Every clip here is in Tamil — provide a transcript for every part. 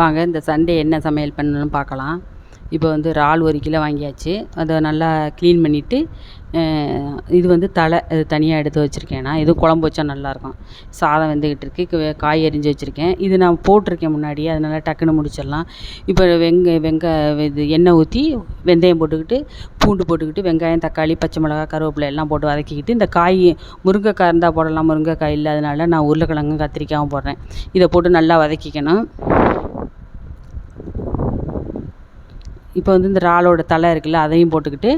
வாங்க இந்த சண்டே என்ன சமையல் பண்ணணும்னு பார்க்கலாம். இப்போ வந்து இறால் ஒரு கிலோ வாங்கியாச்சு. அதை நல்லா க்ளீன் பண்ணிவிட்டு இது வந்து தலை இது தனியாக எடுத்து வச்சுருக்கேன் நான். இது குழம்பு வச்சா நல்லாயிருக்கும். சாதம் வெந்துக்கிட்டு இருக்குது காய் அரிஞ்சு வச்சுருக்கேன். இது நான் போட்டிருக்கேன் முன்னாடியே. அதனால டக்குன்னு முடிச்சிடலாம். இப்போ வெங்க வெங்க இது எண்ணெய் ஊற்றி வெந்தயம் போட்டுக்கிட்டு பூண்டு போட்டுக்கிட்டு வெங்காயம் தக்காளி பச்சை மிளகா கருவேப்பிலை எல்லாம் போட்டு வதக்கிக்கிட்டு இந்த காய் முருங்கைக்காய் இருந்தால் போடலாம். முருங்கைக்காய் இல்லாதனால நான் உருளைக்கிழங்கும் கத்திரிக்காயும் போடுறேன். இதை போட்டு நல்லா வதக்கிக்கணும். இப்போ வந்து இந்த இறாலோட தலை இருக்குல்ல அதையும் போட்டுக்கிட்டு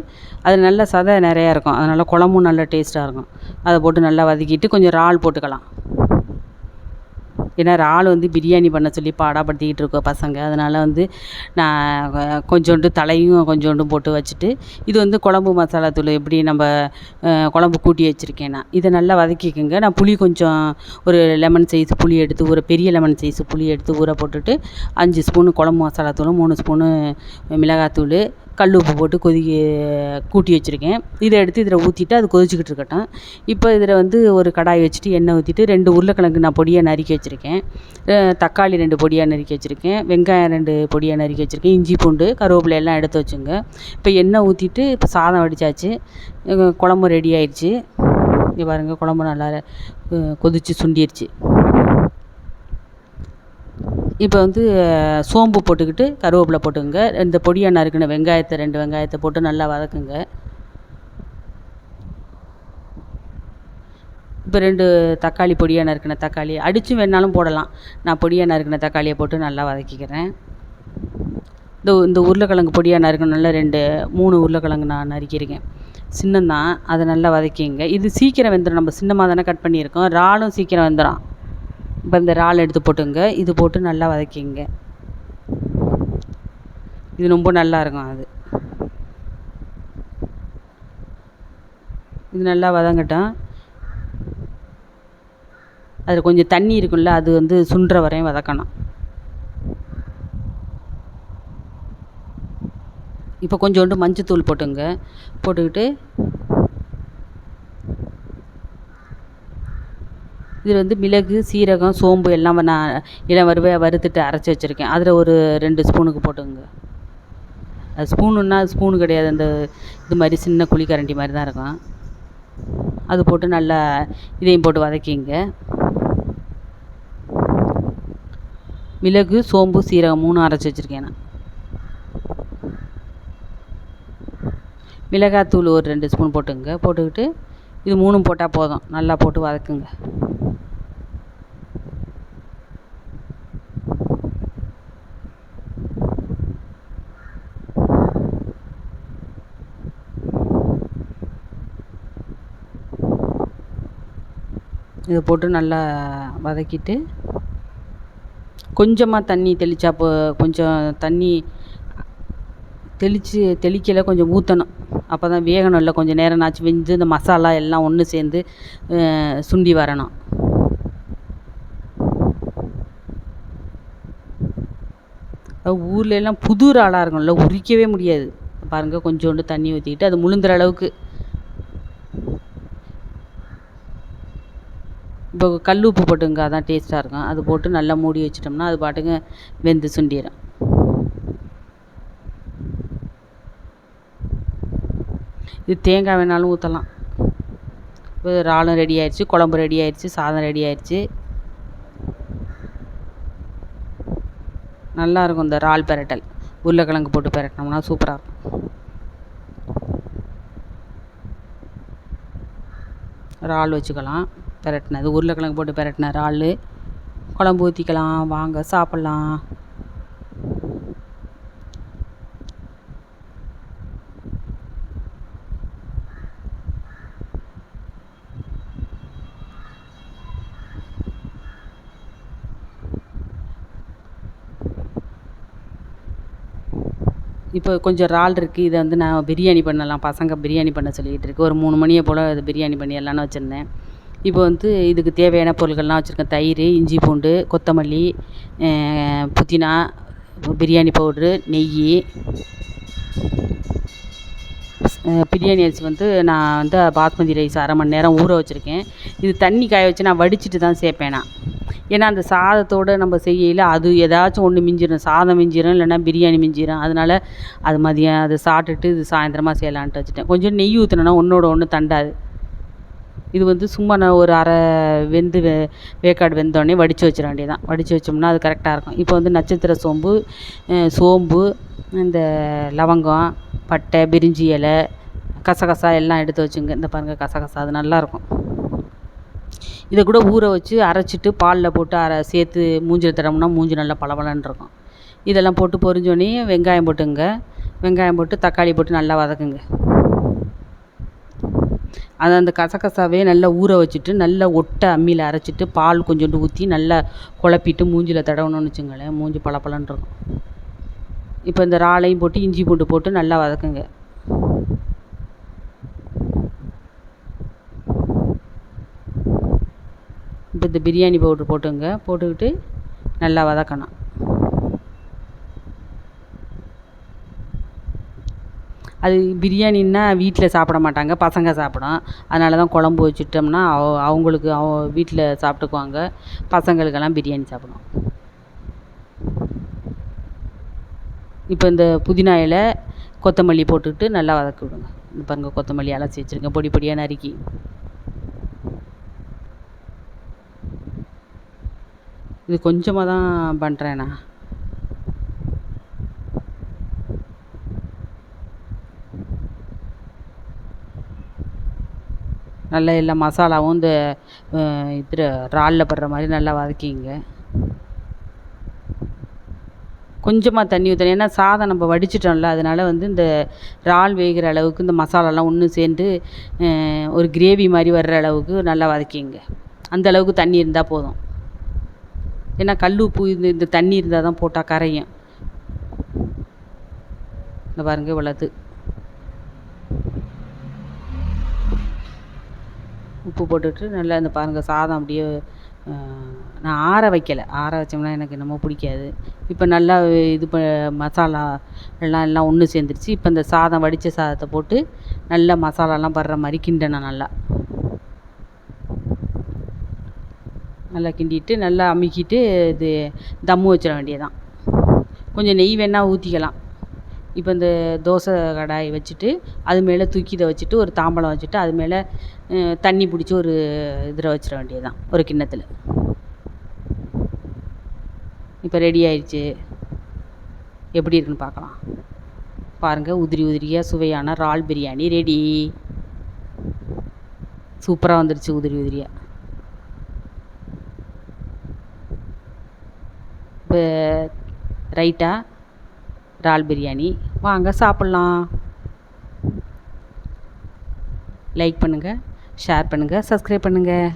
அது நல்ல சதை நிறையா இருக்கும். அதனால் குழம்பும் நல்லா டேஸ்ட்டாக இருக்கும். அதை போட்டு நல்லா வதக்கிட்டு கொஞ்சம் இறால் போட்டுக்கலாம். ஏன்னா இறால் வந்து பிரியாணி பண்ண சொல்லி பாடாப்படுத்திக்கிட்டு இருக்கோம் பசங்க. அதனால் வந்து நான் கொஞ்சோண்டு தலையும் கொஞ்சோண்டு போட்டு வச்சுட்டு இது வந்து குழம்பு மசாலா தூள் எப்படி நம்ம குழம்பு கூட்டி வச்சுருக்கேன் நான். இதை நல்லா வதக்கிக்கோங்க. நான் புளி கொஞ்சம் ஒரு லெமன் சைஸ் புளி எடுத்து ஊற பெரிய லெமன் சைஸ் புளி எடுத்து ஊற போட்டுட்டு அஞ்சு ஸ்பூனு குழம்பு மசாலா தூள் மூணு ஸ்பூனு மிளகாத்தூள் கல் உப்பு போட்டு கொதிக்க கூட்டி வச்சுருக்கேன். இதை எடுத்து இதில் ஊற்றிட்டு அது கொதிச்சுக்கிட்டு இருக்கட்டும். இப்போ இதில் வந்து ஒரு கடாய் வச்சுட்டு எண்ணெய் ஊற்றிட்டு ரெண்டு உருளைக்கிழங்கு நான் பொடியாக நறுக்கி வச்சுருக்கேன். தக்காளி ரெண்டு பொடியாக நறுக்கி வச்சுருக்கேன். வெங்காயம் ரெண்டு பொடியாக நறுக்கி வச்சுருக்கேன். இஞ்சி பூண்டு கருவேப்பிலை எல்லாம் எடுத்து வச்சுங்க. இப்போ எண்ணெய் ஊற்றிட்டு இப்போ சாதம் வடித்தாச்சு குழம்பு ரெடி ஆயிடுச்சு. இங்கே பாருங்கள் குழம்பு நல்லா கொதித்து சுண்டிடுச்சு இப்போ வந்து சோம்பு போட்டுக்கிட்டு கருவேப்பிலை போட்டுக்கோங்க. இந்த பொடியாக நறுக்கின வெங்காயத்தை ரெண்டு வெங்காயத்தை போட்டு நல்லா வதக்குங்க. இப்போ ரெண்டு தக்காளி பொடியாக நறுக்கின தக்காளி அடித்தும் வேணாலும் போடலாம். நான் பொடியாக நறுக்கின தக்காளியை போட்டு நல்லா வதக்கிக்கிறேன். இந்த இந்த உருளைக்கிழங்கு பொடியாக நறுக்கணும்ல ரெண்டு மூணு உருளைக்கிழங்கு நான் நறுக்கியிருக்கேன். சின்னந்தான் அதை நல்லா வதக்கிங்க. இது சீக்கிரம் வெந்துடும் நம்ம சின்னமாக தானே கட் பண்ணியிருக்கோம். இறாலும் சீக்கிரம் வெந்துடும் இப்போ இந்த இறால் எடுத்து போட்டுங்க. இது போட்டு நல்லா வதக்கிங்க. இது ரொம்ப நல்லா இருக்கும் அது. இது நல்லா வதங்கட்டும். அதில் கொஞ்சம் தண்ணி இருக்கும்ல அது வந்து சுன்ற வரையும் வதக்கணும். இப்போ கொஞ்சோண்டு மஞ்சத்தூள் போட்டுங்க. போட்டுக்கிட்டு இதில் வந்து மிளகு சீரகம் சோம்பு எல்லாம் நான் இளம் வறுவையாக வறுத்துட்டு அரைச்சி வச்சுருக்கேன். அதில் ஒரு ரெண்டு ஸ்பூனுக்கு போட்டுங்க அது ஸ்பூனுன்னா ஸ்பூனு கிடையாது. அந்த இது மாதிரி சின்ன குழிக்கரண்டி மாதிரி தான் இருக்கும். அது போட்டு நல்லா இதையும் போட்டு வதக்கிங்க. மிளகு சோம்பு சீரகம் மூணும் அரைச்சி வச்சுருக்கேன் நான். மிளகாத்தூள் ஒரு ரெண்டு ஸ்பூன் போட்டுங்க போட்டுக்கிட்டு இது மூணும் போட்டால் போதும். நல்லா போட்டு வதக்குங்க. இதை போட்டு நல்லா வதக்கிட்டு கொஞ்சமாக தண்ணி தெளித்தா போ கொஞ்சம் தண்ணி தெளித்து தெளிக்கல கொஞ்சம் ஊற்றணும் அப்போ தான் வேகணும் இல்லை கொஞ்சம் நேரம் ஆச்சு வெந்து இந்த மசாலா எல்லாம் ஒன்று சேர்ந்து சுண்டி வரணும். ஊரில் எல்லாம் புது இறாலாக இருக்கும்ல உரிக்கவே முடியாது. பாருங்கள் கொஞ்சோண்டு தண்ணி ஊற்றிக்கிட்டு அது முழுந்துற அளவுக்கு. இப்போ கல் உப்பு போட்டுங்க அதான் டேஸ்ட்டாக இருக்கும். அது போட்டு நல்லா மூடி வச்சிட்டோம்னா அது பாட்டுங்க வெந்து சுண்டிடும் இது தேங்காய் வேணாலும் ஊற்றலாம் இப்போ இறாலும் ரெடி ஆயிடுச்சு குழம்பு ரெடி ஆயிடுச்சு சாதம் ரெடி ஆயிடுச்சு. நல்லாயிருக்கும் இந்த இறால் பெரட்டல். உருளைக்கிழங்கு போட்டு பெரட்டினோம்னா சூப்பராக இருக்கும். இறால் வச்சுக்கலாம் பெரட்டினது. உருளைக்கிழங்கு போட்டு பெரட்டின இறால் குழம்பு ஊற்றிக்கலாம் வாங்க சாப்பிட்லாம். இப்போ கொஞ்சம் இறால் இருக்குது இதை வந்து நான் பிரியாணி பண்ணலாம் பசங்க பிரியாணி பண்ண சொல்லிக்கிட்டு இருக்கு. ஒரு மூணு மணியை போல் இது பிரியாணி பண்ணிடலான்னு வச்சுருந்தேன். இப்போ வந்து இதுக்கு தேவையான பொருட்கள்லாம் வச்சுருக்கேன். தயிர் இஞ்சி பூண்டு கொத்தமல்லி புதினா பிரியாணி பவுட்ரு நெய். பிரியாணி அரிசி வந்து நான் வந்து பாஸ்மதி ரைஸ் அரை மணி நேரம் ஊற வச்சுருக்கேன். இது தண்ணி காய வச்சு நான் வடிச்சிட்டு தான் சேர்ப்பேன் நான். ஏன்னா அந்த சாதத்தோடு நம்ம செய்யல அது ஏதாச்சும் ஒன்று மிஞ்சிடும் சாதம் மிஞ்சிடும் இல்லைன்னா பிரியாணி மிஞ்சிடும் அதனால் அது மதியம் அதை சாப்பிட்டுட்டு இது சாயந்தரமாக செய்யலான்ட்டு வச்சுட்டேன். கொஞ்சம் நெய் ஊற்றினோன்னா ஒன்றோட ஒன்று தண்டாது. இது வந்து சும்மா நான் ஒரு அரை வெந்து வே வேக்காடு வெந்தோடனே வடித்து வச்சிட வேண்டியதான் வடித்து வச்சோம்னா அது கரெக்டாக இருக்கும். இப்போ வந்து நட்சத்திர சோம்பு சோம்பு இந்த லவங்கம் பட்டை பிரிஞ்சி இலை கசகசா எல்லாம் எடுத்து வச்சுங்க. இந்த பாருங்கள் கசகசா அது நல்லாயிருக்கும். இதை கூட ஊற வச்சு அரைச்சிட்டு பாலில் போட்டு அரை சேர்த்து மூஞ்சில் தடம்னா மூஞ்சி நல்லா பளபளன்னு இருக்கும். இதெல்லாம் போட்டு பொரிஞ்சோடனே வெங்காயம் போட்டுங்க. வெங்காயம் போட்டு தக்காளி போட்டு நல்லா வதக்குங்க. அதை அந்த கசகசாவே நல்லா ஊற வச்சுட்டு நல்லா ஒட்டை அம்மியில் அரைச்சிட்டு பால் கொஞ்சோண்டு ஊற்றி நல்லா குழப்பிட்டு மூஞ்சியில் தடவணும்னு வச்சுங்களேன். மூஞ்சி பளபளன்னு இருக்கும். இப்போ இந்த இறாலையும் போட்டு இஞ்சி பூண்டு போட்டு நல்லா வதக்குங்க. இப்போ இந்த பிரியாணி பவுட்ரு போட்டுங்க. போட்டுக்கிட்டு நல்லா வதக்கணும். அது பிரியாணின்னா வீட்டில் சாப்பிட மாட்டாங்க. பசங்க சாப்பிடும். அதனால தான் குழம்பு வச்சுட்டோம்னா அவ அவங்களுக்கு அவ வீட்டில் சாப்பிட்டுக்குவாங்க. பசங்களுக்கெல்லாம் பிரியாணி சாப்பிடும். இப்போ இந்த புதினா இலை கொத்தமல்லி போட்டுக்கிட்டு நல்லா வதக்கி விடுங்க. இந்த பாருங்கள் கொத்தமல்லி அலசி வச்சுருங்க பொடி பொடியாக நறுக்கி. இது கொஞ்சமாக தான் பண்ணுறேண்ணா நல்லா எல்லா மசாலாவும் இந்த இது இறாலில் படுற மாதிரி நல்லா வதக்கிங்க. கொஞ்சமாக தண்ணி ஊற்றணும் ஏன்னா சாதம் நம்ம வடிச்சிட்டோம்ல அதனால் வந்து இந்த இறால் வேகிற அளவுக்கு இந்த மசாலாலாம் ஒன்று சேர்ந்து ஒரு கிரேவி மாதிரி வர்ற அளவுக்கு நல்லா வதக்கிங்க. அந்த அளவுக்கு தண்ணி இருந்தால் போதும். ஏன்னா கல் உப்பு இந்த இந்த தண்ணி இருந்தால் தான் போட்டால் கரையும். இந்த பாருங்க இவ்வளோது உப்பு போட்டுட்டு நல்லா இந்த பாருங்கள் சாதம் அப்படியே நான் ஆற வைக்கலை. ஆற வச்சோம்னா எனக்கு என்னமோ பிடிக்காது. இப்போ நல்லா இது ப மசாலா எல்லாம் எல்லாம் ஒன்று சேர்ந்துருச்சு. இப்போ இந்த சாதம் வடித்த சாதத்தை போட்டு நல்லா மசாலாலாம் படுற மாதிரி கிண்டணும் நல்லா. நல்லா கிண்டிட்டு நல்லா அமுக்கிட்டு இது தம்மு வச்சிட வேண்டியதுதான். கொஞ்சம் நெய் வேணால் ஊற்றிக்கலாம் இப்போ இந்த தோசை கடாய் வச்சுட்டு அது மேலே தூக்கி இதை வச்சுட்டு ஒரு தாம்பலம் வச்சுட்டு அது மேலே தண்ணி பிடிச்சி ஒரு இதில் வச்சிட வேண்டியதுதான் ஒரு கிண்ணத்தில். இப்போ ரெடி ஆயிடுச்சு. எப்படி இருக்குன்னு பார்க்கலாம். பாருங்கள் உதிரி உதிரியாக சுவையான இறால் பிரியாணி ரெடி சூப்பராக வந்துருச்சு உதிரி உதிரியாக இப்போ ரைட்டா? இறால் பிரியாணி. வாங்க சாப்பிட்லாம். லைக் பண்ணுங்கள் ஷேர் பண்ணுங்கள் சப்ஸ்கிரைப் பண்ணுங்கள்